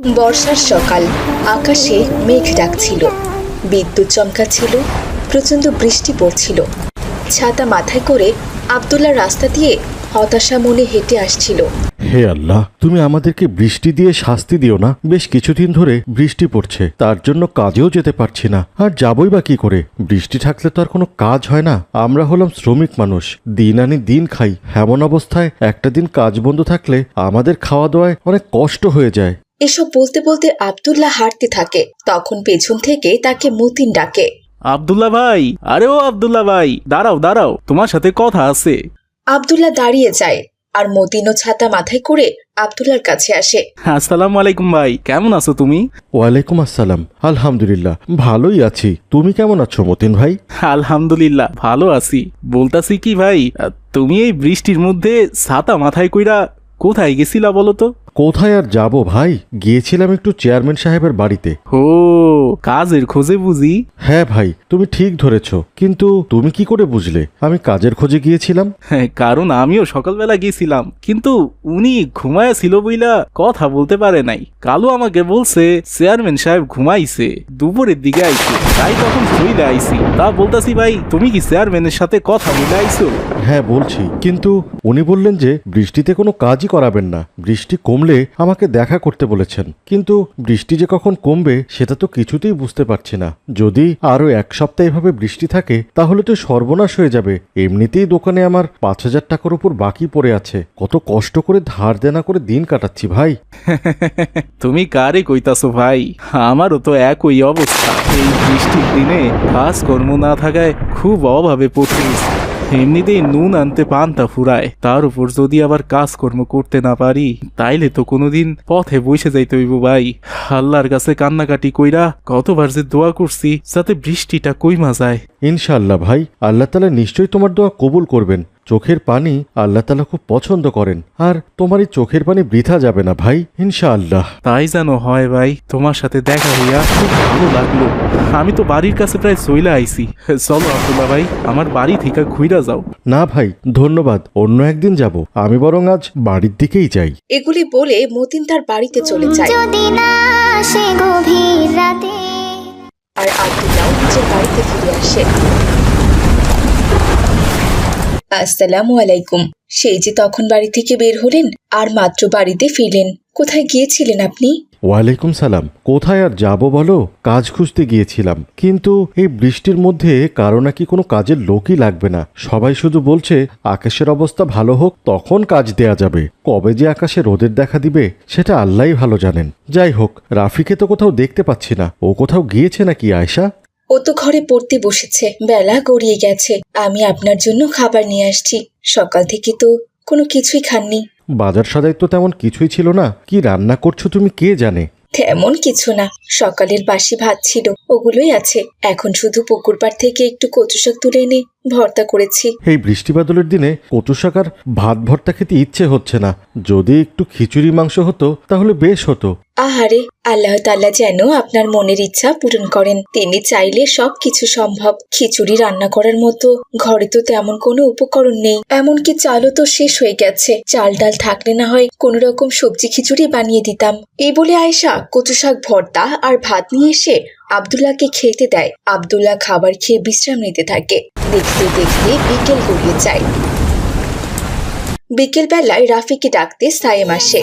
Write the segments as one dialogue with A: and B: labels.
A: বর্ষার সকাল, আকাশে মেঘ ডাকছিল। বিদ্যুৎ চমকাচ্ছিল, প্রচণ্ড বৃষ্টি পড়ছিল। ছাতা মাথায় করে আবদুল্লাহ রাস্তা দিয়ে হতাশা মনে হেঁটে আসছিল।
B: হে আল্লাহ, তুমি আমাদেরকে বৃষ্টি দিয়ে শাস্তি দিও না। বেশ কিছুদিন ধরে বৃষ্টি পড়ছে। তার জন্য কাজেও যেতে পারছি না। আর যাবই বা কি করে? বৃষ্টি থাকলে তো আর কোনো কাজ হয় না। আমরা হলাম শ্রমিক মানুষ। দিন আনি দিন খাই। এমন অবস্থায় একটা দিন কাজ বন্ধ থাকলে আমাদের খাওয়া দাওয়ায় অনেক কষ্ট হয়ে যায়।
A: এসব বলতে বলতে আবদুল্লাহ হাঁটতে থাকে। তখন পেছন থেকে তাকে মতিন ডাকে।
C: আব্দুল্লাহ ভাই আরে ও আব্দুল্লাহ ভাই দাঁড়াও দাঁড়াও তোমার সাথে কথা আছে।
A: আবদুল্লাহ দাঁড়িয়ে যায় আর মতিনও ছাতা মাথায় করে আবদুল্লার কাছে আসে।
C: আসসালামু আলাইকুম ভাই কেমন আছো তুমি?
B: ওয়ালাইকুম আসসালাম আলহামদুলিল্লাহ ভালোই আছি। তুমি কেমন আছো মতিন ভাই?
C: আলহামদুলিল্লাহ ভালো আছি। বলতাছি কি ভাই তুমি এই বৃষ্টির মধ্যে ছাতা মাথায় কইরা কোথায় গেছিলা বলো তো?
B: কোথায় আর যাব ভাই? গিয়েছিলাম একটু চেয়ারম্যান সাহেবের বাড়িতে।
C: ও কাজের খোঁজে বুঝি।
B: হ্যাঁ ভাই তুমি ঠিক ধরেছ। কিন্তু তুমি কি করে বুঝলে? আমি কাজের খোঁজে গিয়েছিলাম।
C: হ্যাঁ, কারণ আমিও সকালবেলা গেছিলাম কিন্তু উনি ঘুমায়া ছিল বইলা কথা বলতে পারে নাই। কালু আমাকে বলছে চেয়ারম্যান সাহেব ঘুমাইছে দুপুরের দিকে আইছে। তাই তখন শুইলে আইছি। তা বলতাছি ভাই তুমি কি চেয়ারম্যানের সাথে কথা বলে আইছো?
B: হ্যাঁ বলছি। কিন্তু উনি বললেন যে বৃষ্টিতে কোনো কাজই করাবেন না। বৃষ্টি কমলে আমাকে দেখা করতে বলেছেন। কিন্তু বৃষ্টি যে কখন কমবে, সেটা তো কিছুতেই বুঝতে পারছি না। যদি আরও এক সপ্তাহ এভাবে বৃষ্টি থাকে, তাহলে তো সর্বনাশ হয়ে যাবে। এমনিতেই দোকানে আমার পাঁচ হাজার টাকার উপর বাকি পড়ে আছে। কত কষ্ট করে ধার দেনা করে দিন কাটাচ্ছি ভাই।
C: তুমি কারে কইতাছো ভাই? আমারও তো একই অবস্থা। এই বৃষ্টির দিনে কাজকর্ম না থাকায় খুব অভাবে পড়তে। এমনিতেই নুন আনতে পান্তা ফুরায়। তার উপর যদি আবার কাজকর্ম করতে না পারি, তাইলে তো কোনোদিন পথে বসে যাইতে হইব ভাই। আল্লাহর কাছে কান্নাকাটি কইরা কতবার যে দোয়া করছি, যাতে বৃষ্টিটা কইমা যায়।
B: ইনশাল্লাহ ভাই, আল্লাহ তালা নিশ্চয়ই তোমার দোয়া কবুল করবেন। চোখের পানি আল্লাহ তালা খুব পছন্দ করেন। আর তোমার এই চোখের পানি বৃথা যাবে না ভাই ইনশাআল্লাহ।
C: তাই যেন হয় ভাই তোমার সাথে দেখা হইয়া খুব ভালো লাগল। আমি তো বাড়ির কাছে প্রায় চইলা আইছি। চলো আব্দুল্লাহ ভাই আমার বাড়ি থেকে ঘুইরা যাও।
B: না ভাই ধন্যবাদ অন্য একদিন যাব। আমি বরং আজ বাড়ির দিকেই যাই।
A: এগুলি বলে মতিন তার বাড়িতে চলে যায়।
D: যদি না আসে গভীর রাতে
A: আর আবদুল্লাহ নিজের বাড়িতে ফিরে আসে। আসসালামু আলাইকুম। সেই যে তখন বাড়ি থেকে বের হলেন, আর মাত্র বাড়িতে ফিরলেন। কোথায় গিয়েছিলেন আপনি?
B: ওয়ালাইকুম সালাম। কোথায় আর যাব বলো? কাজ খুঁজতে গিয়েছিলাম। কিন্তু এই বৃষ্টির মধ্যে কারও নাকি কোনো কাজের লোকই লাগবে না। সবাই শুধু বলছে, আকাশের অবস্থা ভালো হোক, তখন কাজ দেয়া যাবে। কবে যে আকাশে রোদের দেখা দিবে, সেটা আল্লাহই ভালো জানেন। যাই হোক, রাফিকে তো কোথাও দেখতে পাচ্ছি না। ও কোথাও গিয়েছে নাকি, আয়শা?
A: ও তো ঘরে পড়তে বসেছে। বেলা গড়িয়ে গেছে। আমি আপনার জন্য খাবার নিয়ে আসছি। সকাল থেকে তো কোনো কিছুই খাননি।
B: বাজার সদাই তো তেমন কিছুই ছিল না। কি রান্না করছ তুমি কে জানে?
A: তেমন কিছু না। সকালের বাসি ভাত ছিল ওগুলোই আছে। এখন শুধু পুকুর পাড় থেকে একটু কচু শাক তুলে এনে ভর্তা করেছি।
B: এই বৃষ্টি বাদলের দিনে কচু শাক আর ভাত ভর্তা খেতে ইচ্ছে হচ্ছে না। যদি একটু খিচুড়ি মাংস হতো তাহলে বেশ হতো।
A: আহারে আল্লাহ তাল্লাহ যেন আপনার মনের ইচ্ছা পূরণ করেন। তিনি চাইলে সব কিছু সম্ভব। খিচুড়ি রান্না করার মতো ঘরে তো তেমন কোনো উপকরণ নেই। এমনকি চালও তো শেষ হয়ে গেছে। চাল ডাল থাকলে না হয় কোনো রকম সবজি খিচুড়ি বানিয়ে দিতাম। এই বলে আয়েশা কচু শাক ভর্তা আর ভাত নিয়ে এসে আবদুল্লাহকে খেতে দেয়। আবদুল্লাহ খাবার খেয়ে বিশ্রাম নিতে থাকে। দেখতে দেখতে বিকেল গড়িয়ে যায়। বিকেল বেলায় রাফিকে ডাকতে সায়েম আসে।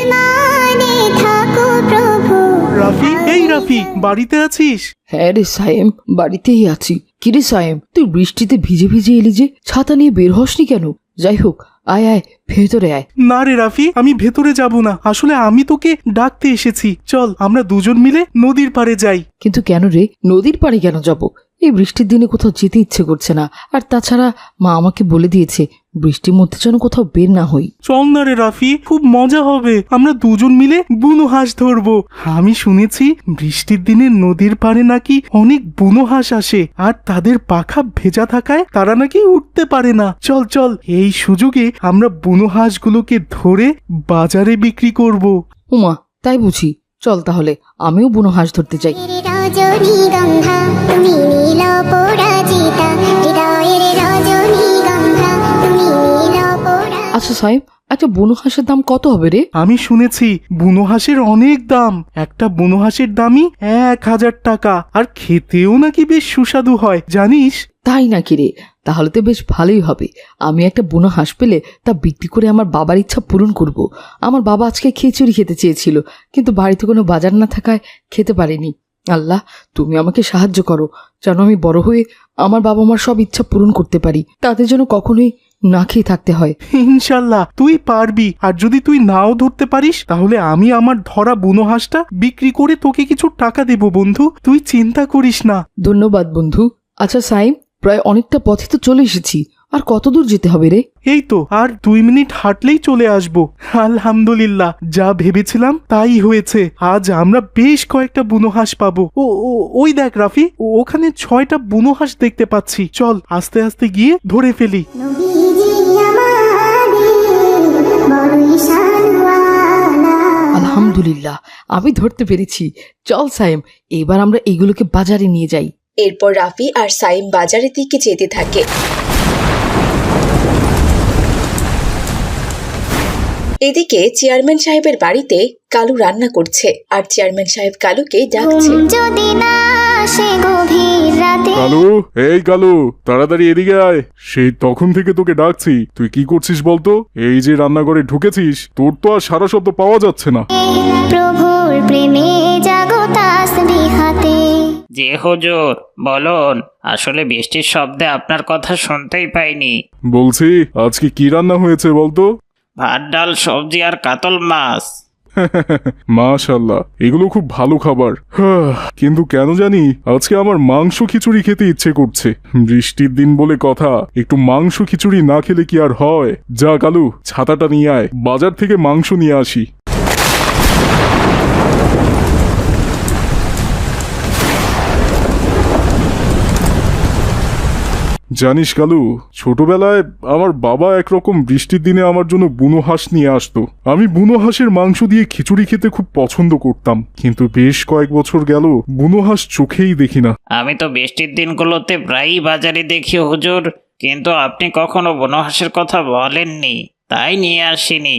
D: থাকো প্রভু।
C: রাফি এই রাফি বাড়িতে আছিস?
E: হ্যাঁ রে সায়েম বাড়িতেই আছি। কিরে সায়েম তুই বৃষ্টিতে ভিজে ভিজে এলি যে ছাতা নিয়ে বের হসনি কেন? যাই হোক আয় আয় ভেতরে আয়।
C: না রে রাফি আমি ভেতরে যাব না। আসলে আমি তোকে ডাকতে এসেছি। চল আমরা দুজন মিলে নদীর পাড়ে যাই।
E: কিন্তু কেন রে? নদীর পাড়ে কেন যাব? এই বৃষ্টির দিনে কোথাও যেতে ইচ্ছে করছে না। আর তাছাড়া মা আমাকে বলে দিয়েছে বৃষ্টির মধ্যে যেন কোথাও বের না হই।
C: চল না রে রাফি খুব মজা হবে। আমরা দুজন মিলে বুনো হাঁস ধরবো। আমি শুনেছি বৃষ্টির দিনে নদীর পাড়ে নাকি অনেক বুনো হাঁস আসে। আর তাদের পাখা ভেজা থাকায় তারা নাকি উঠতে পারে না। চল চল এই সুযোগে আমরা বুনো হাঁসগুলোকে ধরে বাজারে বিক্রি করব।
E: উমা তাই বুঝি। চল তাহলে আমিও বুনো হাঁস ধরতে চাই
D: রজনীগন্ধা তুমি নীল পরাজিতা হৃদয়ের রজনীগন্ধা তুমি নীল
E: আচ্ছা সাহেব আচ্ছা বুনো হাঁসের দাম কত হবে রে?
C: আমি শুনেছি বুনো হাঁসের অনেক দাম। একটা বুনো হাঁসের দামই এক হাজার টাকা। আর খেতেও নাকি বেশ সুস্বাদু হয় জানিস?
E: তাই নাকি রে? তাহলে তো বেশ ভালোই হবে। আমি একটা বুনো হাঁস পেলে তা বিক্রি করে আমার বাবার ইচ্ছা পূরণ করব। আমার বাবা আজকে খিচুড়ি খেতে চেয়েছিল কিন্তু বাড়িতে কোনো বাজার না থাকায় খেতে পারিনি। আল্লাহ তুমি আমাকে সাহায্য করো যেন আমি বড় হয়ে আমার বাবা মার সব ইচ্ছা পূরণ করতে পারি। তাদের যেন কখনোই না খেয়ে থাকতে হয়।
C: ইনশাল্লাহ তুই পারবি আর যদি তুই নাও ধরতে পারিস তাহলে আমি আমার ধরা বুনো হাঁসটা বিক্রি করে তোকে কিছু টাকা দেব বন্ধু। তুই চিন্তা করিস না।
E: ধন্যবাদ বন্ধু। আচ্ছা সাইম প্রায় অনেকটা পথে তো চলে এসেছি। আর কত দূর যেতে হবে রে?
C: এই তো আর দুই মিনিট হাঁটলেই চলে আসব। আলহামদুলিল্লাহ যা ভেবেছিলাম তাই হয়েছে। আজ আমরা বেশ কয়েকটা বুনো হাঁস পাবো। ও ও ওই দেখ রাফি ও- ওখানে ছয়টা বুনো হাঁস দেখতে পাচ্ছি। চল আস্তে আস্তে গিয়ে ধরে ফেলি।
E: আলহামদুলিল্লাহ আমি ধরতে পেরেছি। চল সাইম এবার আমরা এগুলোকে বাজারে নিয়ে যাই।
A: এরপর রাফি আর সাইম বাজারের দিকে যেতে থাকে। এদিকে চেয়ারম্যান সাহেবের বাড়িতে কালু রান্না করছে আর চেয়ারম্যান সাহেব কালুকে ডাকছে।
D: যদি না আসে গভীর রাতে।
F: কালু এই কালু তাড়াতাড়ি এদিকে আয়। সেই তখন থেকে তোকে ডাকছি। তুই কি করছিস বলতো? এই যে রান্নাঘরে ঢুকেছিস তোর তো আর সারা শব্দ পাওয়া যাচ্ছে না।
D: প্রভুর প্রেমে
G: জি হুজুর বলুন আসলে বৃষ্টির শব্দে আপনার কথা শুনতেই পাইনি।
F: বলছি আজকে কি রান্না হয়েছে বলতো?
G: ভাত ডাল সবজি আর কাতল মাছ।
F: মাশাল্লাহ এগুলো খুব ভালো খাবার। হাহ, কিন্তু কেন জানি আজকে আমার মাংস খিচুড়ি খেতে ইচ্ছে করছে। বৃষ্টির দিন বলে কথা একটু মাংস খিচুড়ি না খেলে কি আর হয়? যা কালু ছাতাটা নিয়ে আয় বাজার থেকে মাংস নিয়ে আসি। জানিস কালু, ছোটবেলায় আমার বাবা একরকম বৃষ্টির দিনে আমার জন্য বুনো হাঁস নিয়ে আসতো। আমি বুনো হাঁসের মাংস দিয়ে খিচুড়ি খেতে খুব পছন্দ করতাম। কিন্তু বেশ কয়েক বছর গেল, বুনো হাঁস চোখেই দেখি না।
G: আমি তো বৃষ্টির দিনগুলোতে প্রায়ই বাজারে দেখি হুজুর, কিন্তু আপনি কখনো বনহাসের কথা বলেননি, তাই নিয়ে আসিনি।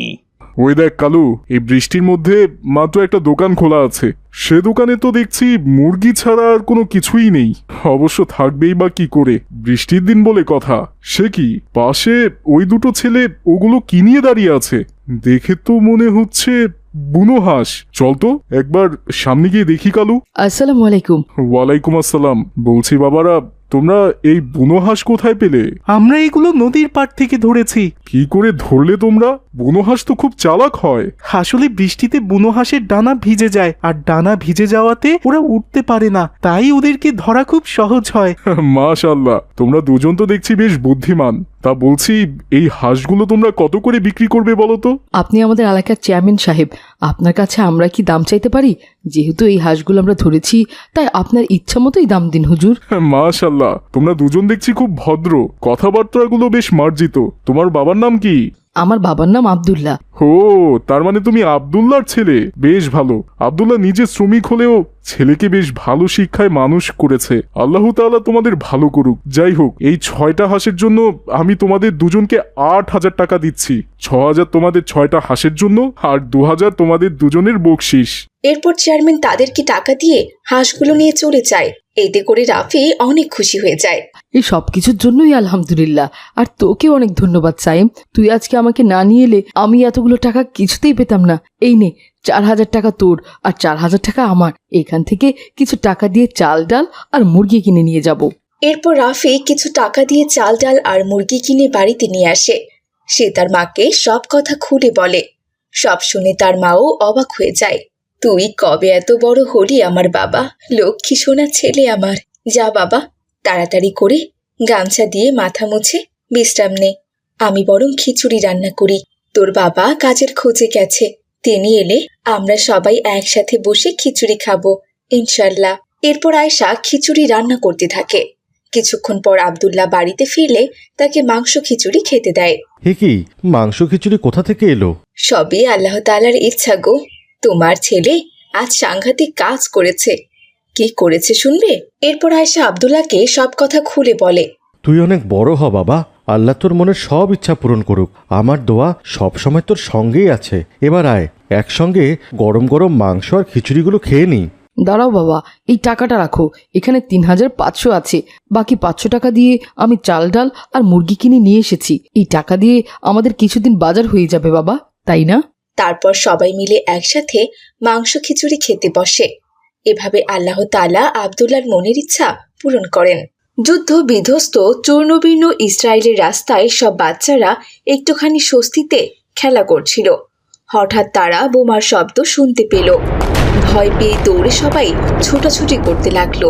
F: ওই দেখ কালু। এই বৃষ্টির মধ্যে মাত্র একটা দোকান খোলা আছে। সে দোকানে তো দেখছি মুরগি ছাড়া আর কোনো কিছুই নেই। অবশ্য থাকবেই বা কি করে? বৃষ্টির দিন বলে কথা। সে কি? পাশে ওই দুটো ছেলে ওগুলো কি নিয়ে দাঁড়িয়ে আছে। দেখে তো মনে হচ্ছে বুনো হাঁস। চল তো একবার সামনে গিয়ে দেখি কালু।
E: আসসালামু আলাইকুম।
F: ওয়ালাইকুম আসসালাম। বলছি বাবারা তোমরা এই বুনো হাঁস কোথায় পেলে?
C: আমরা এগুলো নদীর পাড় থেকে ধরেছি।
F: কি করে ধরলে তোমরা? বুনো হাঁস তো খুব চালাক হয়।
C: আসলে বৃষ্টিতে বুনো হাঁসের ডানা ভিজে যায় আর ডানা ভিজে যাওয়াতে ওরা উঠতে পারে না তাই ওদেরকে ধরা খুব সহজ হয়।
F: মাশাল্লাহ তোমরা দুজন তো দেখছি বেশ বুদ্ধিমান। তা বলছি এই হাঁসগুলো তোমরা কত করে বিক্রি করবে বলো তো?
E: আপনি আমাদের এলাকার চেয়ারম্যান সাহেব আপনার কাছে আমরা কি দাম চাইতে পারি? যেহেতু এই হাঁসগুলো আমরা ধরেছি তাই আপনার ইচ্ছা মতোই দাম দিন হুজুর।
F: মাশাল্লাহ তোমরা দুজন দেখছি খুব ভদ্র। কথাবার্তাগুলো বেশ মার্জিত। তোমার বাবার নাম কি?
E: আমার বাবার নাম আব্দুল্লাহ।
F: ও তার মানে তুমি আবদুল্লার ছেলে। বেশ ভালো। আবদুল্লাহ নিজে শ্রমিক হলেও ছেলেকে বেশ ভালো শিক্ষায় মানুষ করেছে। আল্লাহ তাআলা তোমাদের ভালো করুক। যাই হোক এই ছয়টা হাঁসের জন্য আমি তোমাদের দুজনকে আট হাজার টাকা দিচ্ছি। ছ হাজার তোমাদের ছয়টা হাঁসের জন্য আর দু হাজার তোমাদের দুজনের বকশিস।
A: এরপর চেয়ারম্যান তাদেরকে টাকা দিয়ে হাঁসগুলো নিয়ে চলে যায়। এতে করে রাফি অনেক খুশি হয়ে যায়।
E: এই সব কিছুর জন্যই আলহামদুলিল্লাহ। আর তোকে অনেক ধন্যবাদ সাইম। তুই আজকে আমাকে না নিয়ে এলে আমি এতগুলো টাকা কিছুতেই পেতাম না। এই নে চার হাজার টাকা তোর আর চার হাজার টাকা আমার। এখান থেকে কিছু টাকা দিয়ে চাল ডাল আর মুরগি কিনে নিয়ে যাব।
A: এরপর রাফি কিছু টাকা দিয়ে চাল ডাল আর মুরগি কিনে বাড়িতে নিয়ে আসে। সে তার মাকে সব কথা খুলে বলে। সব শুনে তার মাও অবাক হয়ে যায়। তুই কবে এত বড় হলি আমার বাবা? লক্ষ্মী সোনা ছেলে আমার। যা বাবা তাড়াতাড়ি করে গামছা দিয়ে মাথা মুছে বিশ্রাম নে। আমি বরং খিচুড়ি রান্না করি। তোর বাবা কাজের খোঁজে গেছে। তিনি এলে আমরা সবাই একসাথে বসে খিচুড়ি খাব ইনশাল্লাহ। এরপর আয়শা খিচুড়ি রান্না করতে থাকে। কিছুক্ষণ পর আব্দুল্লাহ বাড়িতে ফিরলে তাকে মাংস খিচুড়ি খেতে দেয়।
B: কি? মাংস খিচুড়ি কোথা থেকে এলো?
A: সবই আল্লাহ তালার ইচ্ছা গো। তোমার ছেলে আজ সাংঘাতিক কাজ করেছে। কি করেছে শুনবে এরপর আয়সা আব্দুল্লাহকে সব কথা খুলে বলে।
B: তুই অনেক বড় হ বাবা। আল্লাহ তোর মনের সব ইচ্ছা পূরণ করুক। আমার দোয়া সবসময় তোর সঙ্গেই আছে। এবার আয় একসঙ্গে গরম গরম মাংস আর খিচুড়িগুলো খেয়ে নিই
E: দাঁড়াও বাবা এই টাকাটা রাখো। এখানে তিন হাজার পাঁচশো আছে। বাকি পাঁচশো টাকা দিয়ে আমি চাল ডাল আর মুরগি কিনে নিয়ে এসেছি। এই টাকা দিয়ে আমাদের কিছুদিন বাজার হয়ে যাবে বাবা। তাই না?
A: তারপর সবাই মিলে একসাথে মাংস খিচুড়ি খেতে বসে। এভাবে আল্লাহ তালা আবদুল্লার মনের ইচ্ছা পূরণ করেন। যুদ্ধ বিধ্বস্ত, চূর্ণবীর্ণ ইসরায়েলের রাস্তায় সব বাচ্চারা একটুখানি স্বস্তিতে খেলা করছিল। হঠাৎ তারা বোমার শব্দ শুনতে পেল। ভয় পেয়ে দৌড়ে সবাই ছোটাছুটি করতে লাগল।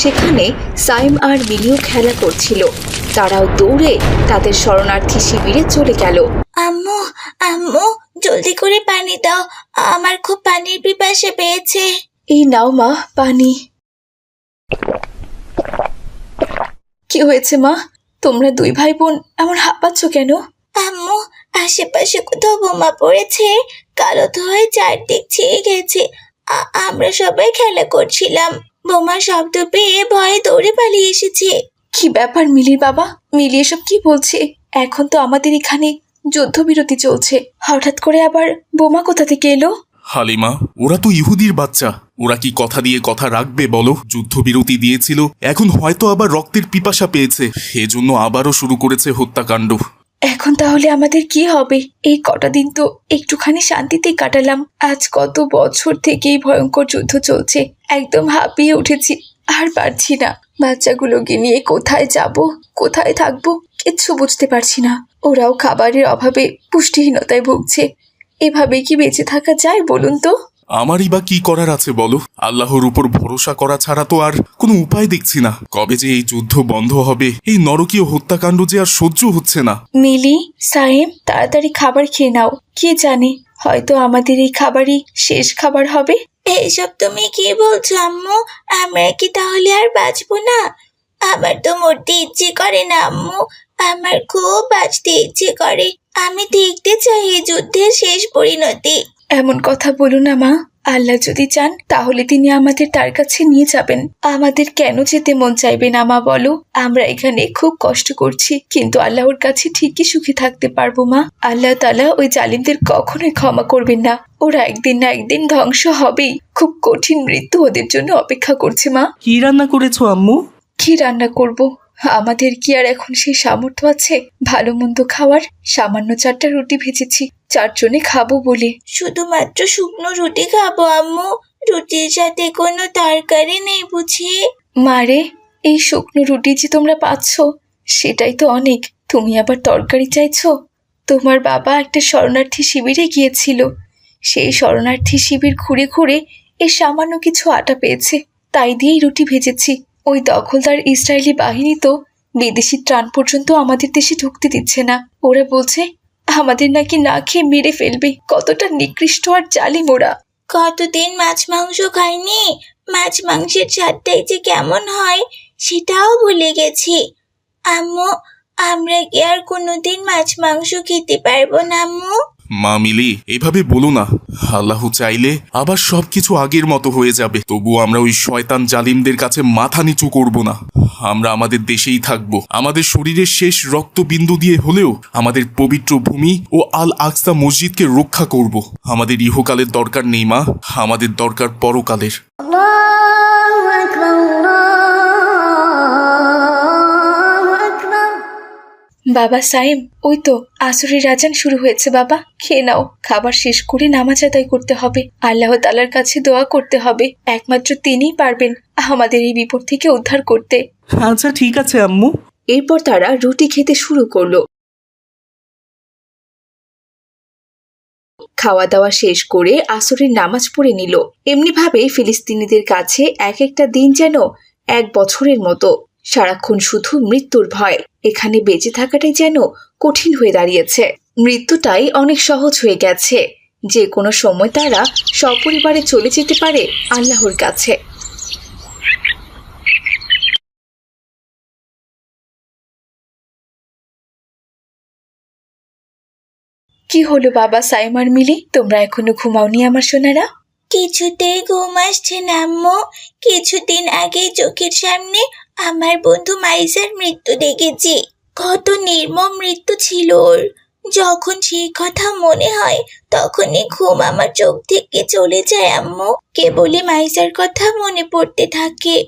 A: সেখানে সাইম আর মিলিও খেলা করছিল। তারাও দৌড়ে তাদের শরণার্থী শিবিরে চলে গেল।
H: আম্মু আম্মু জলদি করে পানি দাও। আমার খুব পানির পিপাসা পেয়েছে।
A: এই নাও মা পানি। কি হয়েছে মা? তোমরা দুই ভাই বোন এমন হাঁপাচ্ছ কেন?
H: আম্মু আশেপাশে কোথাও বোমা পড়েছে। কালো ধোয়ায় চারদিক ছেয়ে গেছে। আমরা সবাই খেলা করছিলাম। বোমার শব্দ পেয়ে ভয়ে দৌড়ে পালিয়ে এসেছে।
A: কি ব্যাপার মিলির বাবা? মিলি এসব কি বলছে? এখন তো আমাদের এখানে যুদ্ধবিরতি চলছে। হঠাৎ করে আবার বোমা কোথা থেকে এলো?
I: হালিমা ওরা তো ইহুদির বাচ্চা। ওরা কি কথা দিয়ে কথা রাখবে বলো? যুদ্ধবিরতি দিয়েছিল এখন হয়তো আবার রক্তের পিপাসা পেয়েছে। এজন্য আবারও শুরু করেছে হত্যাকাণ্ড।
A: এখন তাহলে আমাদের কি হবে? এই কটা দিন তো একটুখানি শান্তিতেই কাটালাম। আজ কত বছর থেকে এই ভয়ঙ্কর যুদ্ধ চলছে। একদম হাঁপিয়ে উঠেছি। আর পারছি না। বাচ্চাগুলোকে নিয়ে কোথায় যাব? কোথায় থাকব? কিচ্ছু বুঝতে পারছি না। ওরাও খাবারের অভাবে পুষ্টিহীনতায় ভুগছে। এভাবে কি বেঁচে থাকা যায় বলুন তো?
I: আমারই বা কি করার আছে বলো? আল্লাহর উপর ভরসা করা ছাড়া তো আর কোনো উপায় দেখছি না। কবে যে এই যুদ্ধ বন্ধ হবে এই নরকীয় হত্যাকাণ্ড যে আর সহ্য হচ্ছে না।
A: মিলি সাহেব তাড়াতাড়ি খাবার খেয়ে নাও। কে জানে হয়তো আমাদের এই খাবারই শেষ খাবার হবে।
H: এইসব তুমি কি বলছো আম্মু? আমরা কি তাহলে আর বাঁচবো না? আমার তো মরতে ইচ্ছে করে না আম্মু। আমার খুব বাঁচতে ইচ্ছে করে। আমি দেখতে চাই এই যুদ্ধের শেষ পরিণতি।
A: এমন কথা বলো না মা। আল্লাহ যদি চান তাহলে তিনি আমাদের তার কাছে নিয়ে যাবেন। আমাদের কেন যেতে মন চাইবে না মা বলো? আমরা এখানে খুব কষ্ট করছি কিন্তু আল্লাহর কাছে ঠিকই সুখী থাকতে পারব মা। আল্লাহ তালা ওই জালিমদের কখনোই ক্ষমা করবেন না। ওরা একদিন না একদিন ধ্বংস হবেই। খুব কঠিন মৃত্যু ওদের জন্য অপেক্ষা করছে মা।
J: কি রান্না করেছ আম্মু?
A: কি রান্না করব? আমাদের কি আর এখন সেই সামর্থ্য আছে? ভালো মন্দ খাওয়ার? সামান্য চারটা রুটি ভেজেছি। চারজনে খাব বলে।
H: শুধুমাত্র শুকনো রুটি খাব আম্মু। রুটির সাথে কোনো তরকারি নেই বুঝি?
A: মারে এই শুকনো রুটি যে তোমরা পাচ্ছ সেটাই তো অনেক। তুমি আবার তরকারি চাইছো? তোমার বাবা একটা শরণার্থী শিবিরে গিয়েছিল। সেই শরণার্থী শিবির ঘুরে ঘুরে এই সামান্য কিছু আটা পেয়েছে। তাই দিয়েই রুটি ভেজেছি। ওই দখলদার ইসরায়েলি বাহিনী তো বিদেশি ত্রাণ পর্যন্ত আমাদের দেশে ঢুকতে দিচ্ছে না। ওরা বলছে, আমাদের নাকি না খেয়ে মেরে ফেলবে। কতটা নিকৃষ্ট আর জালিম ওরা।
H: কতদিন মাছ মাংস খাইনি? মাছ মাংসের স্বাদটাই যে কেমন হয়, সেটাও ভুলে গেছি। আম্মু, আমরা কি আর কোনোদিন মাছ মাংস খেতে পারব না, আম্মু?
I: মা মিলি, এভাবে বলো না। আল্লাহ চাইলে আবার সবকিছু আগের মতো হয়ে যাবে। তবুও আমরা ওই শয়তান জালিমদের কাছে মাথা নিচু করব না। আমরা আমাদের দেশেই থাকব। আমাদের শরীরের শেষ রক্তবিন্দু দিয়ে হলেও আমাদের পবিত্র ভূমি ও আল আকসা মসজিদকে রক্ষা করব। আমাদের ইহকালের দরকার নেই মা। আমাদের দরকার পরকালের।
A: বাবা সাইম ওই তো আসরের রাজান শুরু হয়েছে বাবা। খেয়ে নাও খাবার শেষ করে নামাজ আদায় করতে হবে। আল্লাহ তালার কাছে দোয়া করতে হবে। একমাত্র তিনিই পারবেন আমাদের এই বিপদ থেকে উদ্ধার করতে।
J: আচ্ছা ঠিক আছে আম্মু।
A: এরপর তারা রুটি খেতে শুরু করল। খাওয়া দাওয়া শেষ করে আসরের নামাজ পড়ে নিল। এমনিভাবে ফিলিস্তিনিদের কাছে এক একটা দিন যেন এক বছরের মতো। সারাক্ষণ শুধু মৃত্যুর ভয়। এখানে বেঁচে থাকাটাই যেন কঠিন হয়ে দাঁড়িয়েছে। মৃত্যুটাই অনেক সহজ হয়ে গেছে। যে কোনো সময় তারা সপরিবারে চলে যেতে পারে আল্লাহর কাছে। কি হলো বাবা সাইমার মিলি? তোমরা এখনও ঘুমাওনি আমার সোনারা?
H: কিছুতেই ঘুম আসছে না, আম্মু। কিছুদিন আগে চোখের সামনে আমার বন্ধু মাইসার মৃত্যু দেখেছি। কত নির্মম মৃত্যু ছিল ওর। যখন সেই কথা মনে হয়, তখনই ঘুম আমার চোখ থেকে চলে যায়, আম্মু। কেবলই মাইসার কথা মনে পড়তে থাকে।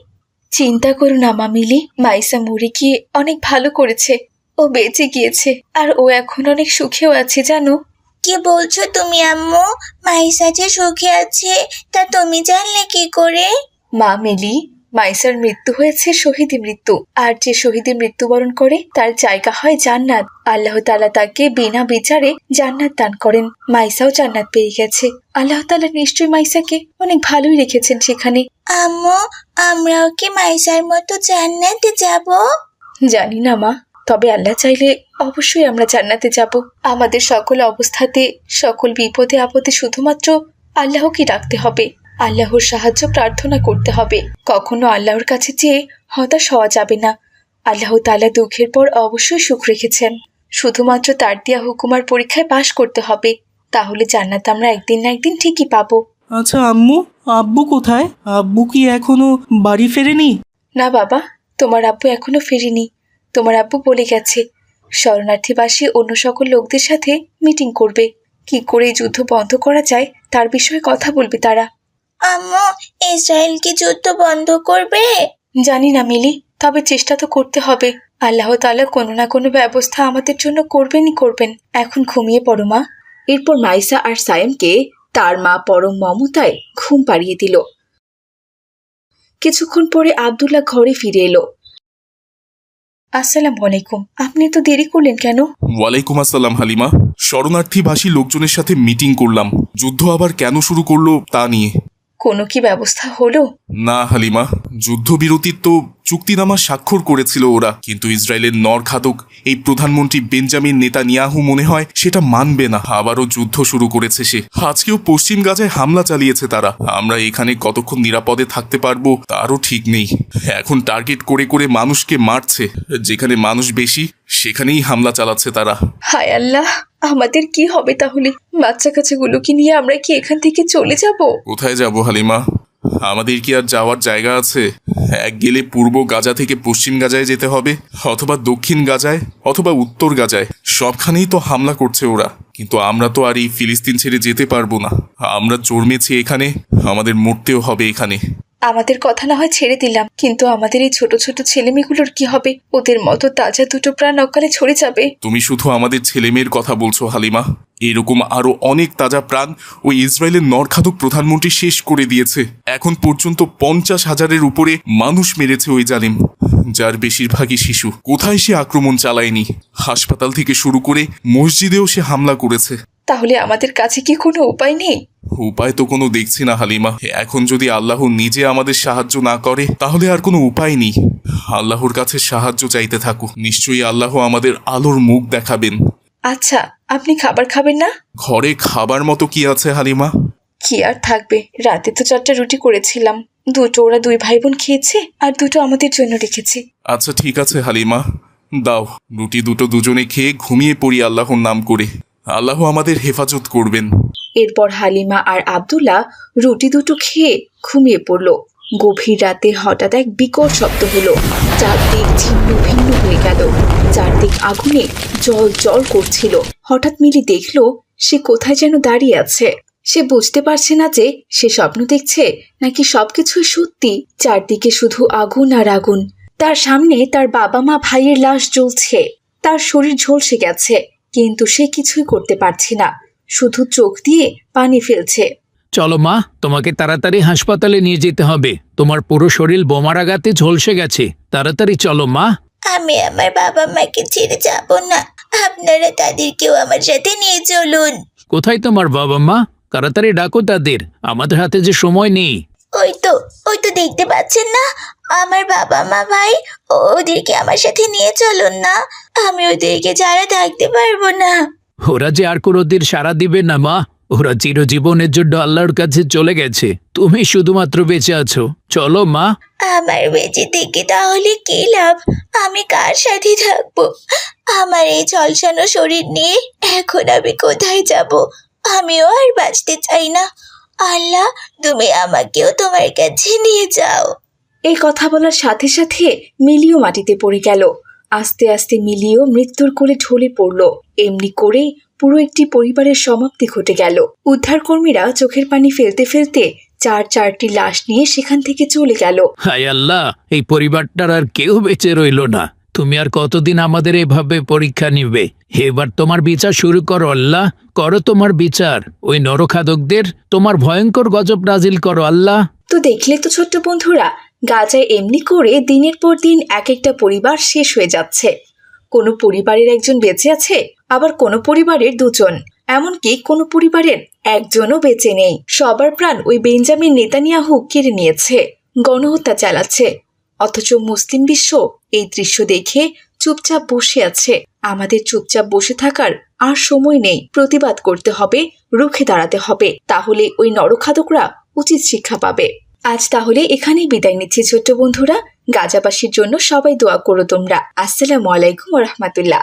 A: চিন্তা করো না, মা মিলি। মাইসা মরে গিয়ে অনেক ভালো করেছে। ও বেঁচে গিয়েছে। আর ও এখন অনেক সুখেও আছে, জানো?
H: কি বলছো তুমি আম্মু? মাইসা যে সুখে আছে তা তুমি জানলে কি করে?
A: মা মিলি মাইসার মৃত্যু হয়েছে শহীদি মৃত্যু। আর যে শহীদি মৃত্যুবরণ করে তার জায়গা হয় জান্নাত। আল্লাহ তালা তাকে বিনা বিচারে জান্নাত দান করেন। মাইসাও জান্নাত পেয়ে গেছে। আল্লাহ তালা নিশ্চয়ই মাইসাকে অনেক ভালোই রেখেছেন সেখানে।
H: আম্মু আমরাও কি মাইসার মতো জান্নাতে যাব?
A: জানি না মা। তবে আল্লাহ চাইলে অবশ্যই আমরা জান্নাতে যাব। আমাদের সকল অবস্থাতে সকল বিপদে আপদে শুধুমাত্র আল্লাহকে ডাকতে হবে। আল্লাহর সাহায্য প্রার্থনা করতে হবে। কখনো আল্লাহর কাছে চেয়ে হতাশ হওয়া যাবে না। আল্লাহ তাআলা দুঃখের পর অবশ্যই সুখ রেখেছেন। শুধুমাত্র তার দেয়া হুকুমার পরীক্ষায় পাশ করতে হবে। তাহলে জান্নাত আমরা একদিন না একদিন ঠিকই পাবো।
J: আচ্ছা আম্মু আব্বু কোথায়? আব্বু কি এখনও বাড়ি ফেরেনি?
A: না বাবা তোমার আব্বু এখনও ফেরেনি। তোমার আব্বু বলে গেছে শরণার্থীবাসী অন্য সকল লোকদের সাথে মিটিং করবে। কি করে এই যুদ্ধ বন্ধ করা যায় তার বিষয়ে কথা বলবে তারা।
H: আম্মু ইসরায়েল কি যুদ্ধ বন্ধ করবে?
A: জানি না মিলি তবে চেষ্টা তো করতে হবে। আল্লাহ তাআলা কোনো না কোনো ব্যবস্থা আমাদের জন্য করবেনই করবেন। এখন ঘুমিয়ে পড়ো মা। এরপর মাইসা আর সায়েমকে তার মা পরম মমতায় ঘুম পাড়িয়ে দিল। কিছুক্ষণ পরে আব্দুল্লাহ ঘরে ফিরে এলো। আসসালামু আলাইকুম। আপনি তো দেরি করলেন কেন?
I: ওয়ালাইকুম আসসালাম, হালিমা। শরণার্থীবাসী লোকজনের সাথে মিটিং করলাম। যুদ্ধ আবার কেন শুরু করল তা নিয়ে।
A: কোনো কি ব্যবস্থা হলো?
I: না হালিমা। যুদ্ধবিরতির তো চুক্তিনামা স্বাক্ষর করেছিল ওরা। কিন্তু ইসরায়েলের নরঘাতক এই প্রধানমন্ত্রী বেঞ্জামিন নেতানিয়াহু মনে হয় সেটা মানবে না। আবারও যুদ্ধ শুরু করেছে সে। আজকেও পশ্চিম গাজায় হামলা চালিয়েছে তারা। আমরা এখানে কতক্ষণ নিরাপদে থাকতে পারব তারও ঠিক নেই। এখন টার্গেট করে করে মানুষকে মারছে। যেখানে মানুষ বেশি সেখানেই হামলা চালাচ্ছে তারা।
A: হায় আল্লাহ! আমাদের কি হবে তাহলে? বাচ্চা কাচ্চাগুলোকে নিয়ে আমরা কি এখান থেকে চলে যাব?
I: কোথায় যাব, হালিমা? আমাদের কি আর যাওয়ার জায়গা আছে? এক গেলে পূর্ব গাজা থেকে পশ্চিম গাজায় যেতে হবে, অথবা দক্ষিণ গাজায়, অথবা উত্তর গাজায়। সবখানেই তো হামলা করছে ওরা। কিন্তু আমরা তো আর এই ফিলিস্তিন ছেড়ে যেতে পারব না। আমরা জন্মেছি এখানে, আমাদের মরতেও হবে এখানে।
A: আমাদের কথা না হয় ছেড়ে দিলাম। কিন্তু আমাদের এই ছোট ছোট ছেলেমেয়েগুলোর কি হবে? ওদের মতো তাজা দুটো প্রাণ অকালে ছড়ে যাবে।
I: তুমি শুধু আমাদের ছেলেমেয়ের কথা বলছো, হালিমা। এরকম আরও অনেক তাজা প্রাণ ওই ইসরায়েলের নরখাদক প্রধানমন্ত্রী শেষ করে দিয়েছে। এখন পর্যন্ত পঞ্চাশ হাজারের উপরে মানুষ মেরেছে ওই জালিম, যার বেশিরভাগই শিশু। কোথায় সে আক্রমণ চালায়নি? হাসপাতাল থেকে শুরু করে মসজিদেও সে হামলা করেছে।
A: তাহলে আমাদের কাছে কি কোনো উপায় নেই?
I: উপায় তো কোনো দেখছি না হালিমা। এখন যদি আল্লাহ নিজে আমাদের সাহায্য না করে তাহলে আর কোনো উপায় নেই। আল্লাহর কাছে সাহায্য চাইতে থাকো নিশ্চয়ই আল্লাহ আমাদের আলোর মুখ দেখাবেন।
A: আচ্ছা আপনি খাবার খাবেন না?
I: ঘরে খাবার মতো কি আছে হালিমা?
A: কি আর থাকবে? রাতে তো চারটা রুটি করেছিলাম। দুটো ওরা দুই ভাই বোন খেয়েছে আর দুটো আমাদের জন্য রেখেছে।
I: আচ্ছা ঠিক আছে হালিমা। দাও। রুটি দুটো দুজনে খেয়ে ঘুমিয়ে পড়ি আল্লাহর নাম করে। আল্লাহ আমাদের হেফাজত করবেন।
A: এরপর হালিমা আর আব্দুল্লাহ রুটি দুটো খেয়ে ঘুমিয়ে পড়ল। গভীর রাতে হঠাৎ এক বিকট শব্দ হলো। চারদিক ছিন্ন ভিন্ন হয়ে গেল। চারদিক আগুনে জল জল করছিল। হঠাৎ মিলি দেখল সে কোথায় যেন দাঁড়িয়ে আছে। সে বুঝতে পারছে না যে সে স্বপ্ন দেখছে নাকি সবকিছুই সত্যি। চারদিকে শুধু আগুন আর আগুন। তার সামনে তার বাবা মা ভাইয়ের লাশ জ্বলছে। তার শরীর ঝলসে গেছে। কিন্তু সে কিছুই করতে পারছে না। শুধু চোখ দিয়ে পানি ফেলছে।
K: চলো মা তোমাকে তাড়াতাড়ি হাসপাতালে নিয়ে যেতে হবে। তোমার পুরো শরীর বোমার আঘাতে ঝলসে গেছে। তাড়াতাড়ি চলো মা।
H: আমি আমার বাবা মাকে ছেড়ে যাব না। আপনারা তাদেরকেও আমার সাথে নিয়ে চলুন।
K: কোথায় তোমার বাবা মা? তাড়াতাড়ি ডাকো তাদের। আমাদের হাতে যে সময় নেই।
H: ওই তো ওই তো দেখতে পাচ্ছেন না? আমার বাবা মা ভাই ওদেরকে আমার সাথে নিয়ে চলুন না। আমি ওদেরকে ছাড়া থাকতে পারব না।
K: ওরা যে আর কোনোদিন সারা দিবে না মা। ওরা চিরজীবনের জন্য আল্লাহর কাছে চলে গেছে। তুমি শুধুমাত্র বেঁচে আছো। চলো মা।
H: আমার বেঁচে থেকে তাহলে কি লাভ? আমি কার সাথে থাকব? আমার এই ঝলসানো শরীর নিয়ে এখন আমি কোথায় যাব? আমিও আর বাঁচতে চাই না। আল্লাহ তুমি আমাকেও তোমার কাছে নিয়ে যাও।
A: এই কথা বলার সাথে সাথে মিলিও মাটিতে পড়ে গেল। আস্তে আস্তে মিলিয়েও মৃত্যুর কোলে ঢলে পড়ল। এমনি করেই পুরো একটি পরিবারের সমাপ্তি ঘটে গেল। উদ্ধারকর্মীরা চোখের পানি ফেলতে ফেলতে চার চারটি লাশ নিয়ে সেখান থেকে চলে গেল।
K: হায় আল্লাহ এই পরিবারটার আর কেউ বেঁচে রইল না। তুমি আর কতদিন আমাদের এভাবে পরীক্ষা নিবে? এবার তোমার বিচার শুরু করো, আল্লাহ। করো তোমার বিচার। ওই নরখাদকদের তোমার ভয়ঙ্কর গজব নাজিল করো, আল্লাহ।
A: তো দেখলে তো ছোট্ট বন্ধুরা, গাজায় এমনি করে দিনের পর দিন এক একটা পরিবার শেষ হয়ে যাচ্ছে। কোনো পরিবারের একজন বেঁচে আছে, আবার কোনো পরিবারের দুজন। এমনকি কোনো পরিবারের একজনও বেঁচে নেই। সবার প্রাণ ওই বেঞ্জামিন নেতানিয়াহু কেড়ে নিয়েছে। গণহত্যা চালাচ্ছে। অথচ মুসলিম বিশ্ব এই দৃশ্য দেখে চুপচাপ বসে আছে। আমাদের চুপচাপ বসে থাকার আর সময় নেই। প্রতিবাদ করতে হবে, রুখে দাঁড়াতে হবে। তাহলে ওই নরখাদকরা উচিত শিক্ষা পাবে। আজ তাহলে এখানেই বিদায় নিচ্ছি ছোট্ট বন্ধুরা। গাজাবাসীর জন্য সবাই দোয়া করো তোমরা। আসসালামু আলাইকুম রহমতুল্লাহ।